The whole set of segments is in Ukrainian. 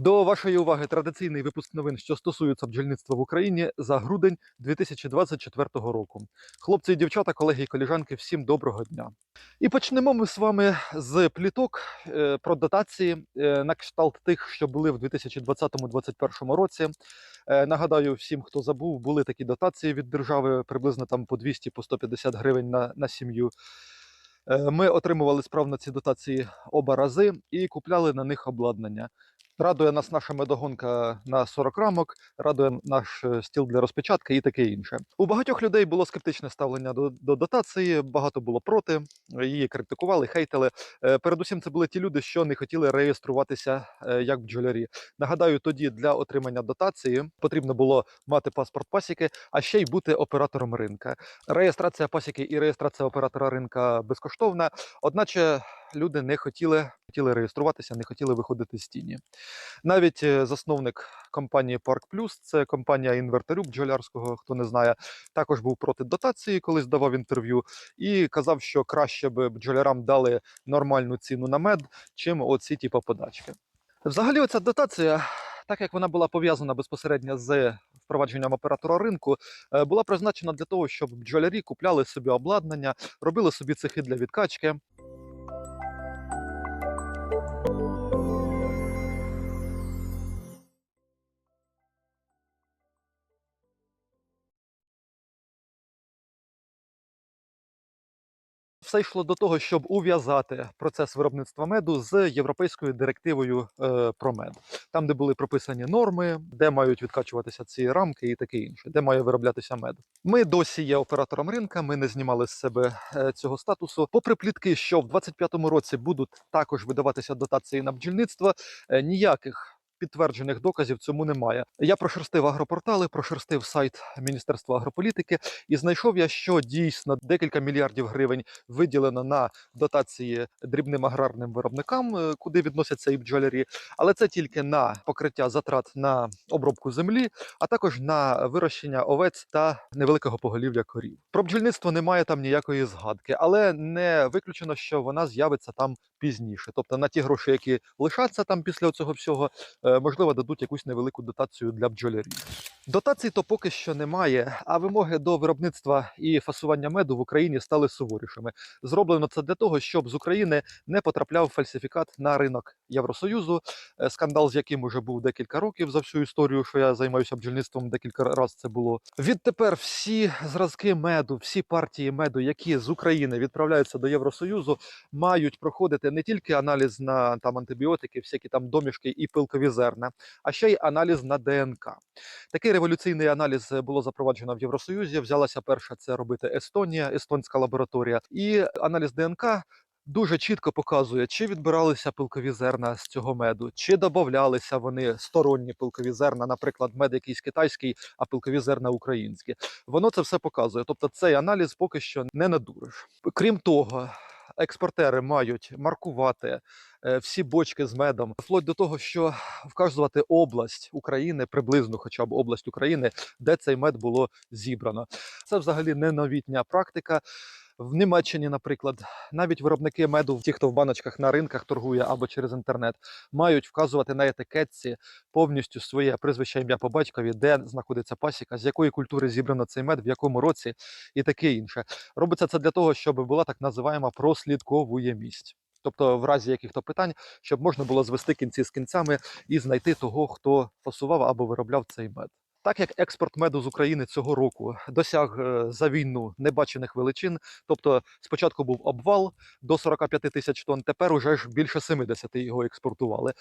До вашої уваги традиційний випуск новин, що стосується бджільництва в Україні за грудень 2024 року. Хлопці і дівчата, колеги і коліжанки, всім доброго дня. І почнемо ми з вами з пліток е, про дотації е, на кшталт тих, що були в 2020-2021 році. Е, Нагадаю всім, хто забув, були такі дотації від держави приблизно там по 200 по 150 гривень на, на сім'ю. Ми отримували справно ці дотації оба рази і купляли на них обладнання. Радує нас наша медогонка на 40 рамок, радує наш е, стіл для розпечатки і таке інше. У багатьох людей було скептичне ставлення до, до дотації, багато було проти, її критикували, хейтили. Е, Передусім, це були ті люди, що не хотіли реєструватися е, як бджолярі. Нагадаю, тоді для отримання дотації потрібно було мати паспорт пасіки, а ще й бути оператором ринка. Реєстрація пасіки і реєстрація оператора ринка безкоштовна, одначе люди не хотіли, хотіли реєструватися, не хотіли виходити з тіні. Навіть е, засновник компанії Парк Плюс, це компанія інверторю бджолярського, хто не знає, також був проти дотації, коли здавав інтерв'ю, і казав, що краще би бджолярам дали нормальну ціну на мед, чим оці типу подачки. Взагалі, оця дотація, так як вона була пов'язана безпосередньо з впровадженням оператора ринку, е, була призначена для того, щоб бджолярі купляли собі обладнання, робили собі цехи для відкачки. Все йшло до того, щоб ув'язати процес виробництва меду з європейською директивою е, про мед, там, де були прописані норми, де мають відкачуватися ці рамки і таке інше, де має вироблятися мед. Ми досі є оператором ринка. Ми не знімали з себе е, цього статусу. Попри плітки, що в 2025 році будуть також видаватися дотації на бджільництво, е, ніяких. Підтверджених доказів цьому немає. Я прошерстив агропортали, прошерстив сайт Міністерства агрополітики, і знайшов я, що дійсно декілька мільярдів гривень виділено на дотації дрібним аграрним виробникам, е, куди відносяться і бджолярі, але це тільки на покриття затрат на обробку землі, а також на вирощення овець та невеликого поголів'я корів. Про бджільництво немає там ніякої згадки, але не виключено, що вона з'явиться там пізніше. Тобто на ті гроші, які лишаться там після цього всього, е, можливо, дадуть якусь невелику дотацію для бджолярів. Дотацій то поки що немає, а вимоги до виробництва і фасування меду в Україні стали суворішими. Зроблено це для того, щоб з України не потрапляв фальсифікат на ринок Євросоюзу. е, Скандал, з яким уже був декілька років за всю історію, що я займаюся бджільництвом, декілька разів це було. Відтепер всі зразки меду, всі партії меду, які з України відправляються до Євросоюзу, мають проходити не тільки аналіз на там антибіотики, всякі там домішки і пилкові зерна, а ще й аналіз на ДНК. Такий революційний аналіз було запроваджено в Євросоюзі. Взялася перша це робити Естонія, естонська лабораторія, і аналіз ДНК. Дуже чітко показує, чи відбиралися пилкові зерна з цього меду, чи додавалися вони сторонні пилкові зерна, наприклад, мед якийсь китайський, а пилкові зерна українські. Воно це все показує. Тобто цей аналіз поки що не надуриш. Крім того, експортери мають маркувати е, всі бочки з медом, вплоть до того, що вказувати область України, приблизно, хоча б область України, де цей мед було зібрано. Це взагалі не новітня практика. В Німеччині, наприклад, навіть виробники меду, ті, хто в баночках на ринках торгує або через інтернет, мають вказувати на етикетці повністю своє прізвище ім'я по батькові, де знаходиться пасіка, з якої культури зібрано цей мед, в якому році і таке інше. Робиться це для того, щоб була так називаємо прослідковуємість. Тобто, в разі яких-то питань, щоб можна було звести кінці з кінцями і знайти того, хто фасував або виробляв цей мед. Так як експорт меду з України цього року досяг е, за війну небачених величин, тобто спочатку був обвал до 45 тисяч тонн, тепер уже ж більше 70 його експортували,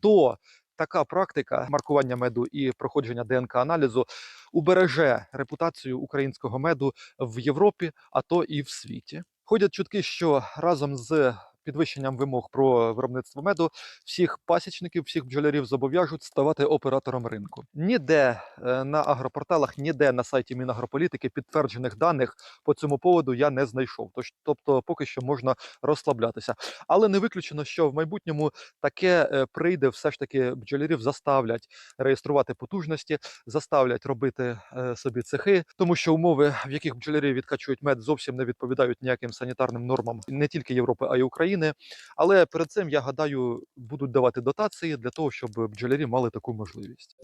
то така практика маркування меду і проходження ДНК-аналізу убереже репутацію українського меду в Європі, а то і в світі. Ходять чутки, що разом з підвищенням вимог про виробництво меду всіх пасічників, всіх бджолярів зобов'яжуть ставати оператором ринку. Ніде е, на агропорталах, ніде на сайті Мінагрополітики підтверджених даних по цьому поводу я не знайшов. Тож, тобто, поки що можна розслаблятися. Але не виключено, що в майбутньому таке е, прийде, все ж таки бджолярів заставлять реєструвати потужності, заставлять робити е, собі цехи, тому що умови, в яких бджолярі відкачують мед, зовсім не відповідають ніяким санітарним нормам не тільки Європи, а й України. України. Але перед цим я гадаю, будуть давати дотації для того, щоб бджолярі мали таку можливість.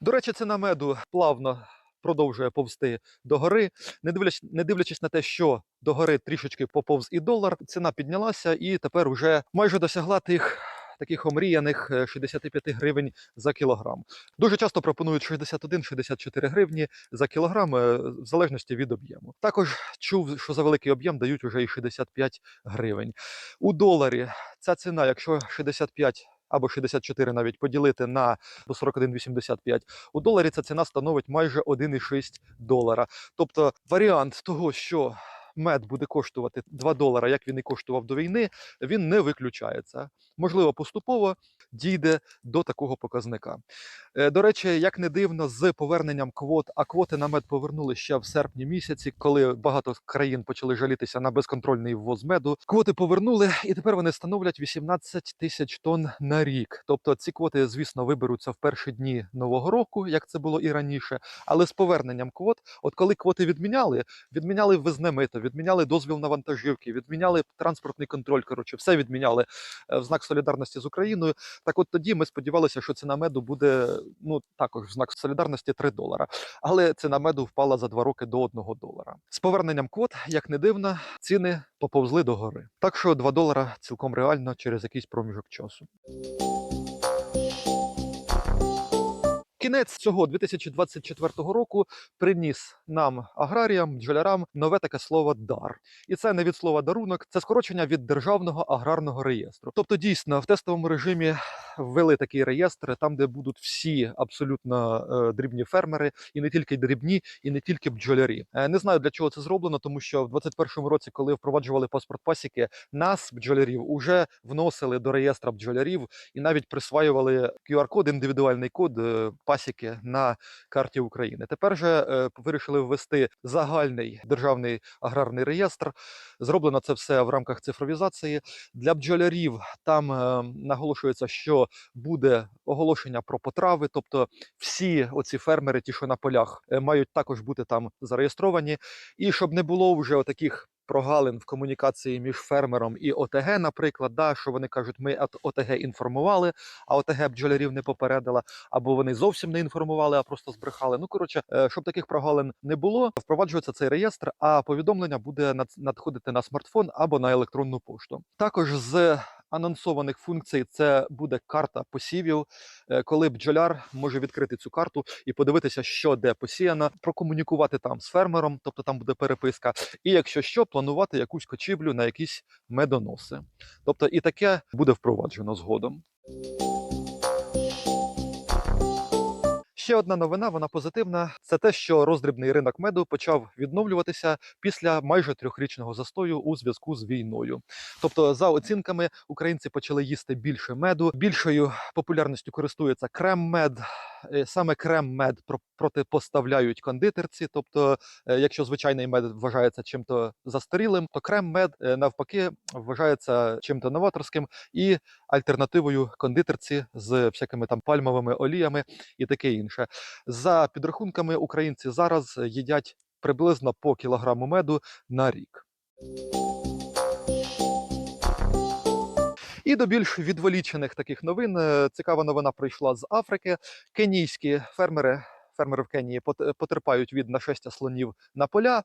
До речі, ціна меду плавно продовжує повзти до гори. Не дивлячись, не дивлячись на те, що до гори трішечки поповз і долар, ціна піднялася і тепер вже майже досягла тих. Таких омріяних е, 65 гривень за кілограм. Дуже часто пропонують 61-64 гривні за кілограм, е, в залежності від об'єму. Також чув, що за великий об'єм дають уже і 65 гривень. У доларі ця ціна, якщо 65 або 64 навіть поділити на 41,85, у доларі ця ціна становить майже 1,6 долара. Тобто варіант того, що мед буде коштувати 2 долара, як він і коштував до війни, він не виключається. Можливо, поступово дійде до такого показника. Е, До речі, як не дивно, з поверненням квот, а квоти на мед повернули ще в серпні місяці, коли багато країн почали жалітися на безконтрольний ввоз меду. Квоти повернули, і тепер вони становлять 18 тисяч тонн на рік. Тобто ці квоти, звісно, виберуться в перші дні нового року, як це було і раніше. Але з поверненням квот, от коли квоти відміняли, відміняли ввезне мито, відміняли дозвіл на вантажівки, відміняли транспортний контроль. Коротше, все відміняли е, в знак солідарності з Україною. Так, от тоді ми сподівалися, що ціна меду буде ну також знак солідарності 3 долара. Але ціна меду впала за два роки до 1 долара. З поверненням квот, як не дивно, ціни поповзли догори. Так що 2 долара цілком реально через якийсь проміжок часу. Кінець цього 2024 року приніс нам, аграріям, бджолярам, нове таке слово дар. І це не від слова дарунок, це скорочення від державного аграрного реєстру. Тобто, дійсно, в тестовому режимі ввели такий реєстр, там, де будуть всі абсолютно е, дрібні фермери, і не тільки дрібні, і не тільки бджолярі. Е, не знаю для чого це зроблено, тому що в 2021 році, коли впроваджували паспорт пасіки, нас, бджолярів, уже вносили до реєстра бджолярів і навіть присваювали QR-код, індивідуальний код е, пасіки на карті України. Тепер же е, вирішили ввести загальний державний аграрний реєстр. Зроблено це все в рамках цифровізації. Для бджолярів там е, наголошується, що буде оголошення про потрави, тобто всі оці фермери, ті, що на полях, е, мають також бути там зареєстровані. І щоб не було вже таких прогалин в комунікації між фермером і ОТГ, наприклад, да, що вони кажуть, ми от ОТГ інформували, а ОТГ бджолярів не попередила, або вони зовсім не інформували, а просто збрехали. Ну коротше, е, щоб таких прогалин не було, впроваджується цей реєстр, а повідомлення буде над- надходити на смартфон або на електронну пошту. Також з анонсованих функцій це буде карта посівів, е, коли бджоляр може відкрити цю карту і подивитися, що де посіяно, прокомунікувати там з фермером, тобто там буде переписка, і якщо що, планувати якусь кочівлю на якісь медоноси. Тобто і таке буде впроваджено згодом. Ще одна новина, вона позитивна. Це те, що роздрібний ринок меду почав відновлюватися після майже трьохрічного застою у зв'язку з війною. Тобто, за оцінками, українці почали їсти більше меду. Більшою популярністю користується крем-мед. Е, Саме крем-мед про- протипоставляють кондитерці. Тобто, е, якщо звичайний мед вважається чим-то застарілим, то крем-мед е, навпаки вважається чим-то новаторським і альтернативою кондитерці з всякими там пальмовими оліями і таке інше. За підрахунками, українці зараз їдять приблизно по кілограму меду на рік. І до більш відволічених таких новин е, цікава новина прийшла з Африки. Кенійські фермери. Фермери в Кенії потерпають від нашестя слонів на поля,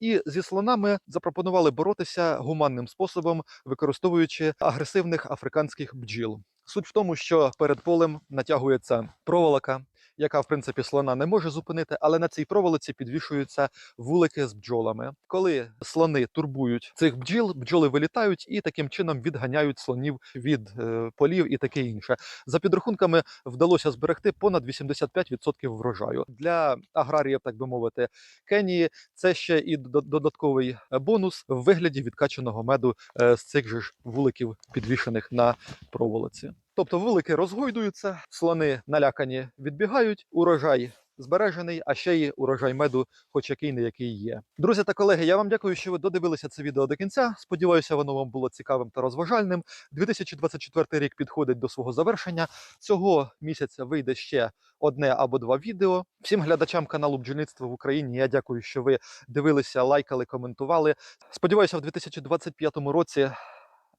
і зі слонами запропонували боротися гуманним способом, використовуючи агресивних африканських бджіл. Суть в тому, що перед полем натягується проволока, яка в принципі слона не може зупинити, але на цій проволоці підвішуються вулики з бджолами. Коли слони турбують цих бджіл, бджоли вилітають і таким чином відганяють слонів від е, полів і таке інше. За підрахунками вдалося зберегти понад 85% врожаю для аграріїв, так би мовити, Кенії. Це ще і до- додатковий бонус в вигляді відкачаного меду е, з цих же ж вуликів, підвішених на проволоці. Тобто вулики розгойдуються, слони налякані відбігають, урожай збережений, а ще й урожай меду, хоч який не який є. Друзі та колеги, я вам дякую, що ви додивилися це відео до кінця. Сподіваюся, воно вам було цікавим та розважальним. 2024 рік підходить до свого завершення. Цього місяця вийде ще одне або два відео. Всім глядачам каналу бджільництво в Україні. Я дякую, що ви дивилися, лайкали, коментували. Сподіваюся, в 2025 році.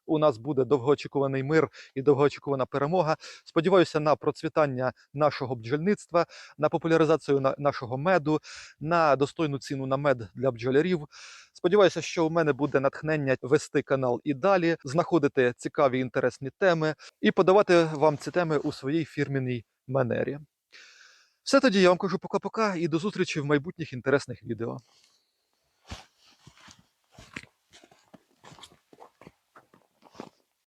У нас буде довгоочікуваний мир і довгоочікувана перемога. Сподіваюся на процвітання нашого бджільництва, на популяризацію нашого меду, на достойну ціну на мед для бджолярів. Сподіваюся, що у мене буде натхнення вести канал і далі, знаходити цікаві інтересні теми і подавати вам ці теми у своїй фірмінній манері. Все тоді я вам кажу пока-пока і до зустрічі в майбутніх інтересних відео.